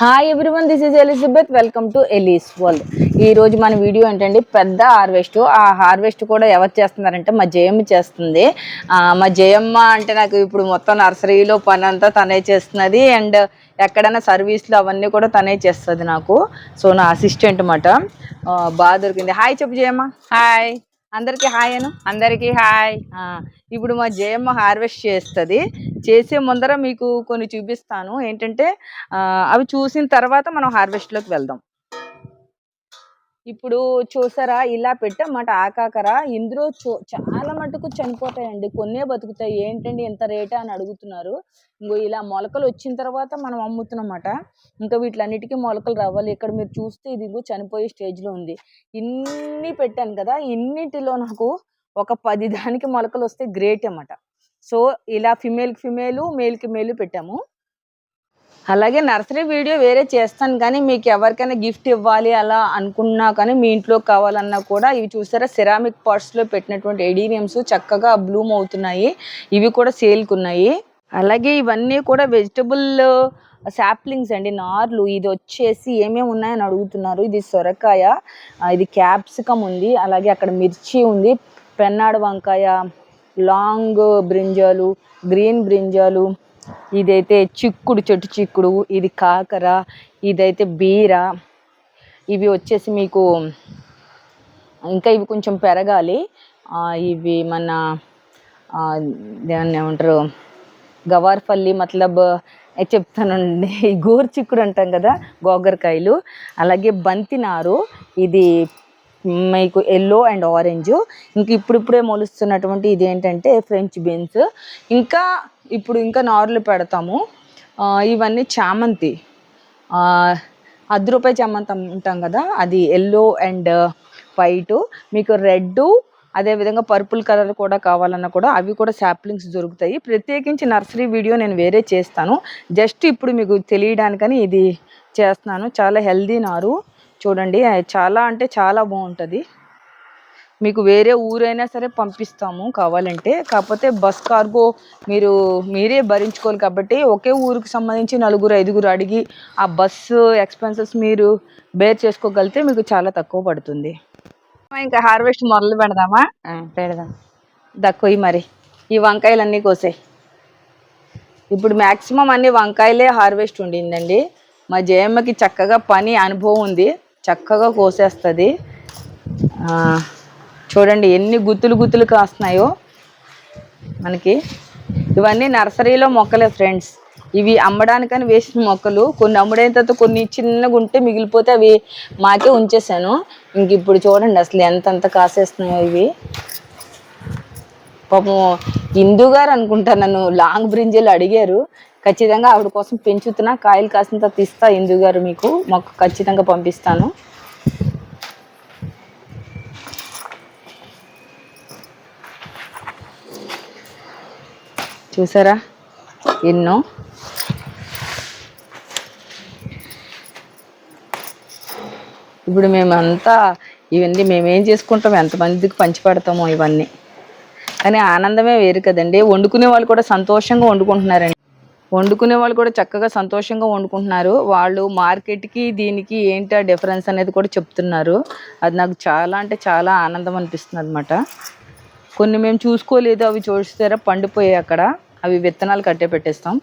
Hi everyone this is Elizabeth welcome to Ellie's world ఈ రోజు మన వీడియో ఏంటంటే పెద్ద హార్వెస్ట్ ఆ హార్వెస్ట్ కూడా ఎవరు చేస్తున్నారంటే మా జయమ్మ చేస్తుంది. మా జయమ్మ అంటే నాకు ఇప్పుడు మొత్తం నర్సరీలో పని అంతా తనే చేస్తున్నది. అండ్ ఎక్కడైనా సర్వీస్లు అవన్నీ కూడా తనే చేస్తుంది నాకు. సో నా అసిస్టెంట్ అన్నమాట బాగా దొరికింది. హాయ్ చెప్పు జయమ్మ. హాయ్ అందరికీ హాయ్ అను? అందరికీ హాయ్. ఇప్పుడు మా జయమ్మ హార్వెస్ట్ చేస్తుంది. చేసే ముందర మీకు కొన్ని చూపిస్తాను. ఏంటంటే అవి చూసిన తర్వాత మనం హార్వెస్ట్లోకి వెళ్దాం. ఇప్పుడు చూసారా ఇలా పెట్టమాట ఆకాకర. ఇందులో చూ- చాలా మటుకు చనిపోతాయండి కొన్నే బతుకుతాయి. ఏంటండి ఎంత రేటా అని అడుగుతున్నారు. ఇంకో ఇలా మొలకలు వచ్చిన తర్వాత మనం అమ్ముతున్నమాట ఇంకా వీటిలన్నిటికీ మొలకలు రావాలి. ఇక్కడ మీరు చూస్తే ఇది ఇదిగో చనిపోయే స్టేజ్లో ఉంది. ఇన్ని పెట్టాను కదా ఇన్నిటిలో నాకు ఒక పది దానికి మొలకలు వస్తే గ్రేట్ అన్నమాట. సో ఇలా ఫిమేల్కి ఫిమేలు మేల్కి మేలు పెట్టాము. అలాగే నర్సరీ వీడియో వేరే చేస్తాను కానీ మీకు ఎవరికైనా గిఫ్ట్ ఇవ్వాలి అలా అనుకున్నా కానీ మీ ఇంట్లో కావాలన్నా కూడా ఇవి చూసారా? సిరామిక్ పాట్స్లో పెట్టినటువంటి ఎడీనియమ్స్ చక్కగా బ్లూమ్ అవుతున్నాయి. ఇవి కూడా సేల్కి ఉన్నాయి. అలాగే ఇవన్నీ కూడా వెజిటబుల్ సాప్లింగ్స్ అండి నార్లు. ఇది వచ్చేసి ఏమేమి ఉన్నాయని అడుగుతున్నారు. ఇది సొరకాయ ఇది క్యాప్సికమ్ ఉంది. అలాగే అక్కడ మిర్చి ఉంది. పెన్నాడు వంకాయ లాంగ్ బ్రింజాలు గ్రీన్ బ్రింజాలు ఇదైతే చిక్కుడు చెట్టు చిక్కుడు ఇది కాకర ఇదైతే బీర. ఇవి వచ్చేసి మీకు ఇంకా ఇవి కొంచెం పెరగాలి. ఇవి మన దాన్ని ఏమంటారు? గవార్ఫల్లి మతలబ్ చెప్తానండి? గోరు చిక్కుడు అంటాం కదా గోగరకాయలు. అలాగే బంతినారు. ఇది మీకు ఎల్లో అండ్ ఆరెంజ్. ఇంక ఇప్పుడిప్పుడే మొలుస్తున్నటువంటి ఇది ఏంటంటే ఫ్రెంచ్ బీన్స్. ఇంకా ఇప్పుడు ఇంకా నార్లు పెడతాము. ఇవన్నీ చామంతి. ఆ, చామంతి ఉంటాం కదా అది ఎల్లో అండ్ వైట్. మీకు రెడ్ అదేవిధంగా పర్పుల్ కలర్ కూడా కావాలన్నా కూడా అవి కూడా శాప్లింగ్స్ దొరుకుతాయి. ప్రత్యేకించి నర్సరీ వీడియో నేను వేరే చేస్తాను. జస్ట్ ఇప్పుడు మీకు తెలియడానికని ఇది చేస్తున్నాను. చాలా హెల్దీ నారు. చూడండి చాలా అంటే చాలా బాగుంటుంది. మీకు వేరే ఊరైనా సరే పంపిస్తాము కావాలంటే. కాకపోతే బస్ కార్గో మీరు మీరే భరించుకోవాలి కాబట్టి ఒకే ఊరికి సంబంధించి నలుగురు ఐదుగురు అడిగి ఆ బస్సు ఎక్స్పెన్సెస్ మీరు బేర్ చేసుకోగలిగితే మీకు చాలా తక్కువ పడుతుంది. ఇంకా హార్వెస్ట్ మొదలు పెడదామా? పెడదాం. దక్కుయి మరి. ఈ వంకాయలు అన్నీ కోసాయి. ఇప్పుడు మ్యాక్సిమం అన్ని వంకాయలే హార్వెస్ట్ ఉండిందండి. మా జయమ్మకి చక్కగా పని అనుభవం ఉంది. చక్కగా కోసేస్తుంది. ఆ, చూడండి ఎన్ని గుత్తులు గుత్తులు కాస్తున్నాయో మనకి. ఇవన్నీ నర్సరీలో మొక్కలే ఫ్రెండ్స్. ఇవి అమ్మడానికని వేసిన మొక్కలు. కొన్ని అమ్ముడైన తర్వాత కొన్ని చిన్నగా ఉంటే మిగిలిపోతే అవి మాకే ఉంచేసాను. ఇంక ఇప్పుడు చూడండి అసలు ఎంతంత కాసేస్తున్నాయో ఇవి. పాపం ఇందు గారు అనుకుంటా నన్ను లాంగ్ బ్రింజీలు అడిగారు. ఖచ్చితంగా ఆవిడ కోసం పెంచుతున్నా. కాయలు కాసిన తర్వాత ఇస్తా ఇందు గారు మీకు. మొక్క ఖచ్చితంగా పంపిస్తాను. చూసారా? ఎన్నో. ఇప్పుడు మేమంతా ఇవన్నీ మేమేం చేసుకుంటాం? ఎంతమందికి పంచిపెడతామో ఇవన్నీ. కానీ ఆనందమే వేరు కదండి. వండుకునే వాళ్ళు కూడా సంతోషంగా వండుకుంటున్నారండి. వండుకునే వాళ్ళు కూడా చక్కగా సంతోషంగా వండుకుంటున్నారు. వాళ్ళు మార్కెట్కి దీనికి ఏంటి డిఫరెన్స్ అనేది కూడా చెప్తున్నారు. అది నాకు చాలా అంటే చాలా ఆనందం అనిపిస్తుంది అనమాట కొన్ని మేము చూసుకోలేదు అవి చూస్తారా పండిపోయాయి అక్కడ. అవి విత్తనాలు కట్టే పెట్టేస్తాం.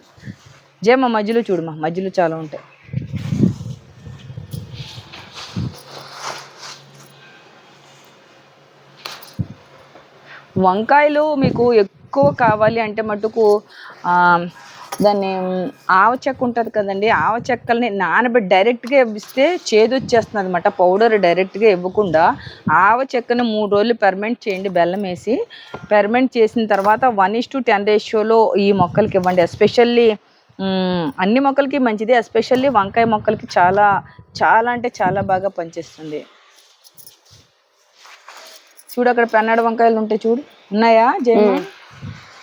జే మా మధ్యలో చూడమా. మధ్యలో చాలా ఉంటాయి. వంకాయలు మీకు ఎక్కువ కావాలి అంటే మటుకు దాన్ని ఆవ చెక్క ఉంటుంది కదండి ఆవ చెక్కల్ని నానబెట్టి డైరెక్ట్గా ఇస్తే చేదు వచ్చేస్తుంది అనమాట పౌడర్ డైరెక్ట్గా ఇవ్వకుండా ఆవ చెక్కను మూడు రోజులు పెర్మెంట్ చేయండి బెల్లం వేసి. పెర్మెంట్ చేసిన తర్వాత వన్ ఇస్ టు టెన్ రేషియోలో ఈ మొక్కలకి ఇవ్వండి. ఎస్పెషల్లీ అన్ని మొక్కలకి మంచిది. ఎస్పెషల్లీ వంకాయ మొక్కలకి చాలా చాలా అంటే చాలా బాగా పనిచేస్తుంది. చూడు అక్కడ పెన్నాడు వంకాయలు ఉంటాయి చూడు. ఉన్నాయా జయమ్మ?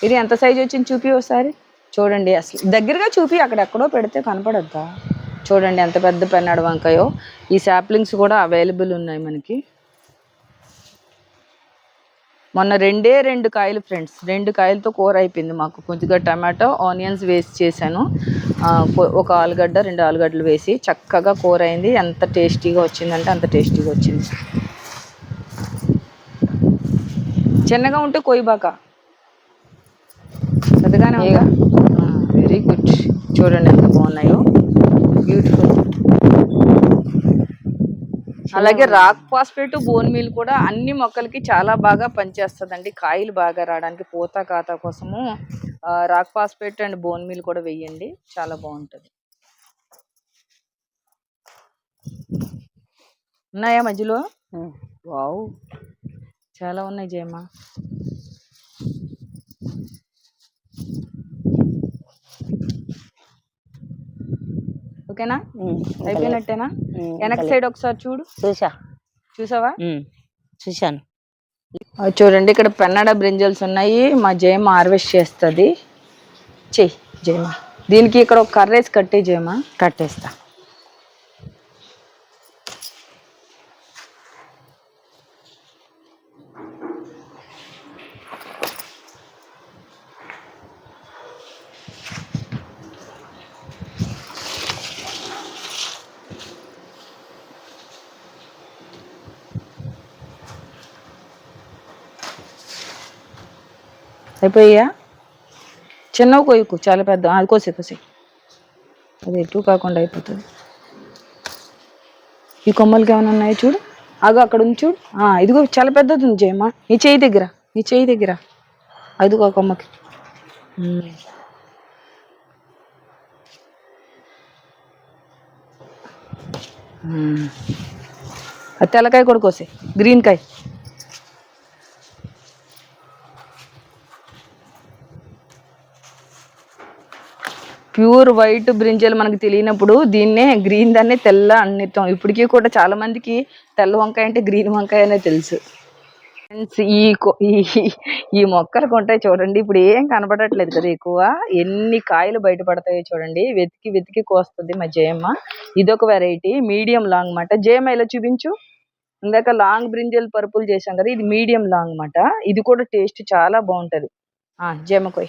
ఇది ఎంత సైజ్ వచ్చింది చూపి ఒకసారి. చూడండి అసలు దగ్గరగా చూపి అక్కడ ఎక్కడో పెడితే కనపడద్దా? చూడండి ఎంత పెద్ద పెన్నాడు వంకాయో ఈ శాప్లింగ్స్ కూడా అవైలబుల్ ఉన్నాయి మనకి. మొన్న రెండే రెండు కాయలు ఫ్రెండ్స్ రెండు కాయలతో కూర అయిపోయింది మాకు. కొద్దిగా టమాటో ఆనియన్స్ వేసి చేశాను. ఒక ఆలుగడ్డ రెండు ఆలుగడ్డలు వేసి చక్కగా కూర అయింది. ఎంత టేస్టీగా వచ్చిందంటే అంత టేస్టీగా వచ్చింది. చిన్నగా ఉంటే కొయ్యబాక. పెద్దగానే ఉందా? చూడండి ఎంత బాగున్నాయో. బ్యూటిఫుల్ అలాగే రాక్ ఫాస్ఫేట్ బోన్ మీల్ కూడా అన్ని మొక్కలకి చాలా బాగా పనిచేస్తుందండి. కాయలు బాగా రావడానికి పూత కాత కోసము rock phosphate and bone meal కూడా వేయండి. చాలా బాగుంటుంది. ఉన్నాయా మధ్యలో? వావ్. చాలా ఉన్నాయి జయమ్మ. ఓకేనా? అయిపోయినట్టేనా? వెనక సైడ్ ఒకసారి చూడు. చూసా. చూసావా? చూశాను. చూడండి ఇక్కడ పెన్నడ బ్రింజల్స్ ఉన్నాయి. మా జయమ్మ హార్వెస్ట్ చేస్తుంది. చెయ్యి జయమ్మ. దీనికి ఇక్కడ ఒక కర్రేసి కట్టే జయమ్మ. కట్టేస్తా. అయిపోయా చిన్నవి కొయ్యకు చాలా పెద్ద. అది కోసే కోసే అది ఎటు కాకుండా అయిపోతుంది. ఈ కొమ్మలకి ఏమైనా ఉన్నాయో చూడు? ఆగు అక్కడ ఉంది చూడు. ఇదిగో చాలా పెద్దది ఉంది జయమ్మ. నీ చేయి దగ్గర నీ చేయి దగ్గర. అదిగో కొమ్మకి. తెల్లకాయ కూడా కోసే గ్రీన్ కాయ. ప్యూర్ వైట్ బ్రింజల్ మనకు తెలియనప్పుడు దీన్నే గ్రీన్ దాన్ని తెల్ల అన్నితాం ఇప్పటికీ కూడా చాలా మందికి తెల్ల వంకాయ అంటే గ్రీన్ వంకాయ అనే తెలుసు. ఫ్రెండ్స్ ఈ కొ- ఈ ఈ మొక్కలు కొంటాయి చూడండి ఇప్పుడు ఏం కనబడట్లేదు కదా ఎక్కువ. ఎన్ని కాయలు బయటపడతాయో చూడండి. వెతికి వెతికి కోస్తుంది మా జయమ్మ. ఇదొక వెరైటీ మీడియం లాంగ్ అన్నమాట. జయమ్మ ఇలా చూపించు? ఇందాక లాంగ్ బ్రింజల్ పర్పుల్ చేసాం కదా ఇది మీడియం లాంగ్ అన్నమాట. ఇది కూడా టేస్ట్ చాలా బాగుంటుంది. ఆ జయమ్మ కోయ్.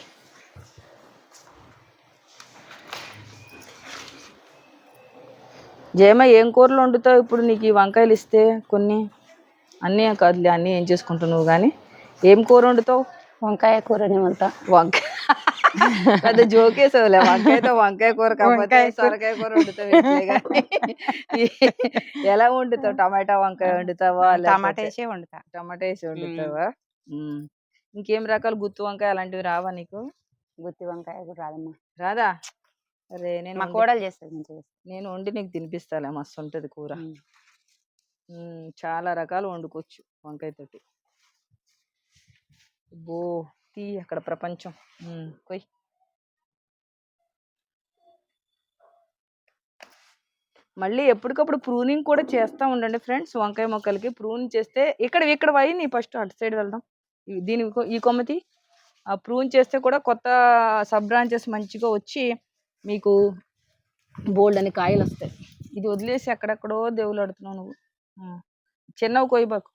జయమ్మ ఏం కూరలు వండుతావు ఇప్పుడు నీకు ఈ వంకాయలు ఇస్తే? కొన్ని? అన్నీ కాదులే అన్నీ ఏం చేసుకుంటున్నావు కానీ ఏం కూర వండుతావు? వంకాయ కూరని వంట వంకాయ పెద్ద జోకేసావులే వంకాయతో వంకాయ కూర కాకపోతే సొరకాయ కూర వండుతావు. ఎలా వండుతావు? టమాటా వంకాయ వండుతావా? టమాటా వేసే వండుతా. టమాటా వేసి వండుతావా. ఇంకేం రకాల గుత్తి వంకాయ అలాంటివి రావా నీకు? గుత్తి వంకాయ కూడా రాదమ్మా. రాదా? అరే! నేను మా వండి- కోడలు చేస్తుంది మంచిగా. నేను వండి నీకు తినిపిస్తాలే మస్తు ఉంటది కూర. ఉమ్, చాలా రకాలు వండుకోవచ్చు వంకాయ తోటి. బో తీ అక్కడ ప్రపంచం. ఉమ్, కొయ్. మళ్ళీ ఎప్పటికప్పుడు ప్రూనింగ్ కూడా చేస్తూ ఉండండి ఫ్రెండ్స్. వంకాయ మొక్కలకి ప్రూన్ చేస్తే ఇక్కడ ఇక్కడ నీ ఫస్ట్ అటు సైడ్ వెళ్దాం. దీని కొ- ఈ కొమ్మతి. ఆ ప్రూన్ చేస్తే కూడా కొత్త సబ్ బ్రాంచెస్ మంచిగా వచ్చి మీకు బోల్డ్ అని కాయలు వస్తాయి. ఇది వదిలేసి ఎక్కడెక్కడో దేవులు ఆడుతున్నావు నువ్వు. చిన్నవి కొయ్యబాకు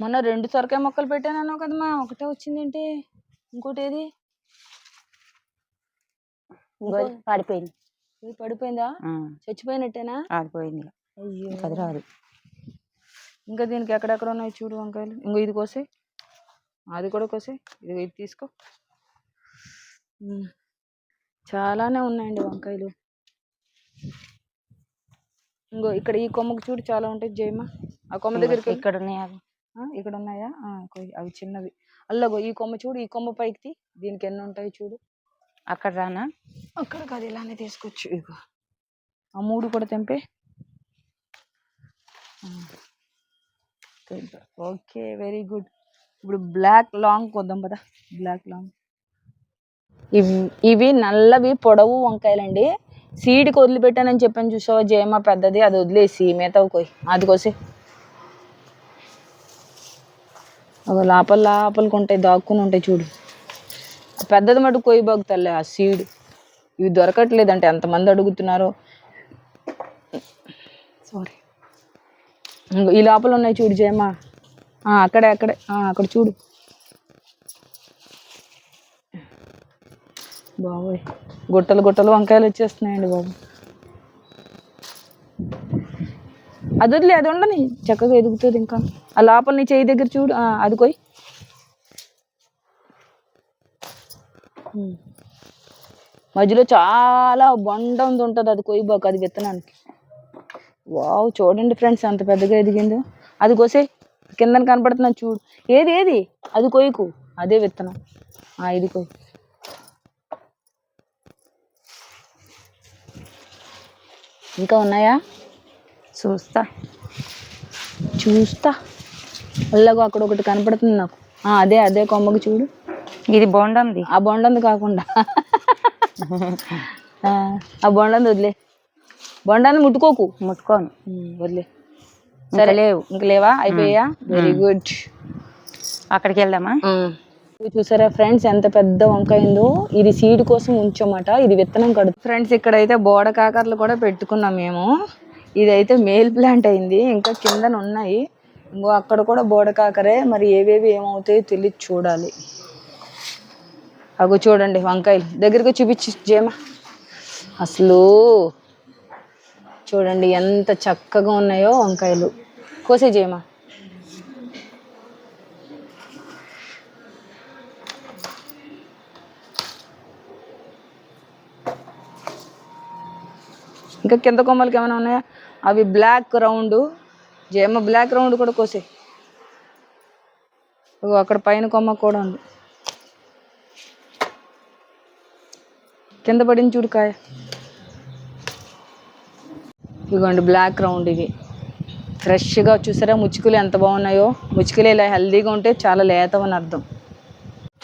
మొన్న రెండు సొరకాయ మొక్కలు పెట్టానన్నావు కదమ్మా. ఒకటే వచ్చిందేంటి ఇంకోటి ఏది పడిపోయింది. ఇది పడిపోయిందా? చచ్చిపోయినట్టేనా? అది పోయింది ఇక. అయ్యో. అది రాదు. ఇంకా దీనికి ఎక్కడెక్కడ ఉన్నాయి చూడు వంకాయలు? ఇంకో ఇది కోసే అది కూడా కోసే ఇది ఇది తీసుకో. చాలానే ఉన్నాయండి వంకాయలు. ఇంకో ఇక్కడ ఈ కొమ్మకు చూడు చాలా ఉంటాయి జయమ్మ. ఆ కొమ్మ దగ్గరికి. ఇక్కడ ఉన్నాయి ఇక్కడ ఉన్నాయా. అవి చిన్నవి. అల్లగో ఈ కొమ్మ చూడు ఈ కొమ్మ పైకి తీ. దీనికి ఎన్ని ఉంటాయి చూడు. అక్కడ రానా? అక్కడ కాదు ఇలానే తీసుకోవచ్చు ఇగో ఆ మూడు కూడా తెంపే. Okay very good. ఇప్పుడు బ్లాక్ లాంగ్ కొద్దాం పదా. బ్లాక్ లాంగ్ ఇవి ఇవి నల్లవి పొడవు వంకాయలండి. సీడ్కి వదిలిపెట్టానని చెప్పాను చూసావా జయమ పెద్దది అది వదిలేసి మిగతావి కోయి అది కోసి. అవి లోపల లోపలికి ఉంటాయి దాక్కుని ఉంటాయి చూడు. పెద్దది మటు కొయ్యి బాగుతలే ఆ సీడ్ ఇవి దొరకట్లేదంటే ఎంతమంది అడుగుతున్నారో. సారీ ఈ లోపల ఉన్నాయి చూడు జయమా అక్కడే అక్కడే. అక్కడ చూడు. బాబోయ్. గుట్టలు గుట్టలు వంకాయలు వచ్చేస్తున్నాయండి బాబు. అది వదిలే అది ఉండని. చక్కగా ఎదుగుతుంది ఇంకా. ఆ లోపల నీ చేయి దగ్గర చూడు. అది కొయ్. మధ్యలో చాలా బొండ ఉంది ఉంటుంది. అది కొయ్యి బాకు అది విత్తనానికి. వావ్ చూడండి ఫ్రెండ్స్ అంత పెద్దగా ఎదిగిందో. అది కోసే కిందన కనపడుతున్నా చూడు. ఏది ఏది? అది కొయ్యకు. అదే విత్తనం. ఆ, ఇది కొయ్యి. ఇంకా ఉన్నాయా? చూస్తా. చూస్తా. అలాగో అక్కడ ఒకటి కనపడుతుంది నాకు. ఆ, అదే అదే కొమ్మకి చూడు. ఇది బోండంది. ఆ బొండంది కాకుండా. ఆ, బొండంది వదిలే. బొండాన్ని ముట్టుకోకు. ముట్టుకోను. వదిలే. సరే లేవు ఇంక లేవా? అయిపోయా వెరీ గుడ్ అక్కడికి వెళ్దామా చూసారా ఫ్రెండ్స్ ఎంత పెద్ద వంకాయ ఉందో? ఇది సీడ్ కోసం ఉంచమాట ఇది విత్తనం కడు. ఫ్రెండ్స్ ఇక్కడైతే బోడ కాకరలు కూడా పెట్టుకున్నాం మేము. ఇదైతే మేల్ ప్లాంట్ అయింది ఇంకా కిందన ఉన్నాయి. ఇంకో అక్కడ కూడా బోడ కాకరే మరి ఏవేవి ఏమవుతాయో తెలియదు చూడాలి. అగో చూడండి వంకాయలు దగ్గరికి చూపించి జేమ అసలు చూడండి ఎంత చక్కగా ఉన్నాయో వంకాయలు. కోసే చేయమా ఇంకా కింద కొమ్మలకి ఏమైనా ఉన్నాయా? అవి బ్లాక్ రౌండ్. జేమ బ్లాక్ రౌండ్ కూడా కోసే. అక్కడ పైన కొమ్మ కూడా ఉంది. కింద పడింది చూడు కాయ. ఇదిగోండి బ్లాక్ రౌండ్ ఇవి. ఫ్రెష్గా చూసారా ముచ్చుకులు ఎంత బాగున్నాయో? ముచ్చుకులు ఇలా హెల్దీగా ఉంటే చాలా లేతమని అర్థం.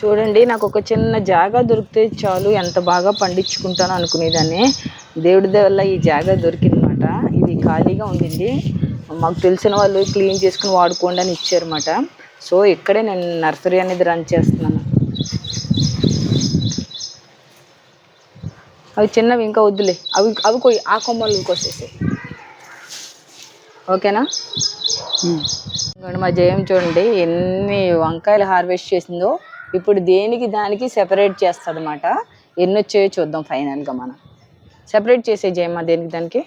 చూడండి నాకు ఒక చిన్న జాగా దొరికితే చాలు ఎంత బాగా పండించుకుంటాను అనుకునేదాన్ని. దేవుడి వల్ల ఈ జాగా దొరికిందన్నమాట. ఇది ఖాళీగా ఉండింది. మాకు తెలిసిన వాళ్ళు క్లీన్ చేసుకుని వాడుకోండి అని ఇచ్చారన్నమాట. సో ఇక్కడే నేను నర్సరీ అనేది రన్ చేస్తున్నాను. అవి చిన్నవి ఇంకా వద్దులే. అవి అవి కొయ్యి ఆ కొమ్మలు కోసేసాయి. ఓకేనా? మా జయం చూడండి ఎన్ని వంకాయలు హార్వెస్ట్ చేసిందో ఇప్పుడు దేనికి దానికి సెపరేట్ చేస్తుంది అనమాట ఎన్ని వచ్చాయో చూద్దాం ఫైనల్గా మనం. సెపరేట్ చేసే జయమ్మ దేనికి దానికి?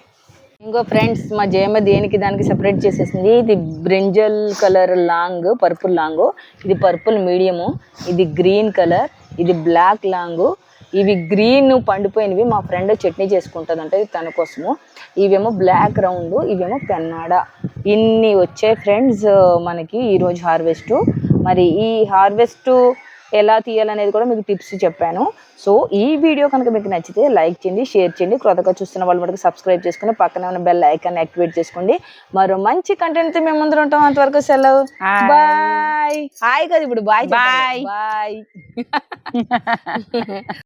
ఇంకో ఫ్రెండ్స్ మా జయమ్మ దేనికి దానికి సెపరేట్ చేసేసింది? ఇది brinjal colour long purple long. ఇది పర్పుల్ మీడియము. ఇది గ్రీన్ కలర్. ఇది బ్లాక్ లాంగ్. ఇవి గ్రీన్ పండిపోయినవి మా ఫ్రెండ్ చట్నీ చేసుకుంటుందంట తన కోసము. ఇవేమో బ్లాక్ రౌండ్ ఇవేమో పెన్నాడ. ఇన్ని వచ్చాయి ఫ్రెండ్స్ మనకి ఈరోజు హార్వెస్ట్ మరి ఈ హార్వెస్ట్ ఎలా తీయాలనేది కూడా మీకు టిప్స్ చెప్పాను. సో ఈ వీడియో కనుక మీకు నచ్చితే లైక్ చేయండి షేర్ చేయండి. క్రొత్తగా చూస్తున్న వాళ్ళు మనకు సబ్స్క్రైబ్ చేసుకుని పక్కనే ఉన్న బెల్ ఐకాన్ యాక్టివేట్ చేసుకోండి. మరో మంచి కంటెంట్ మేము ముందు ఉంటాం. అంతవరకు సెలవు. బాయ్ హాయ్ కదా ఇప్పుడు. Bye Bye. బాయ్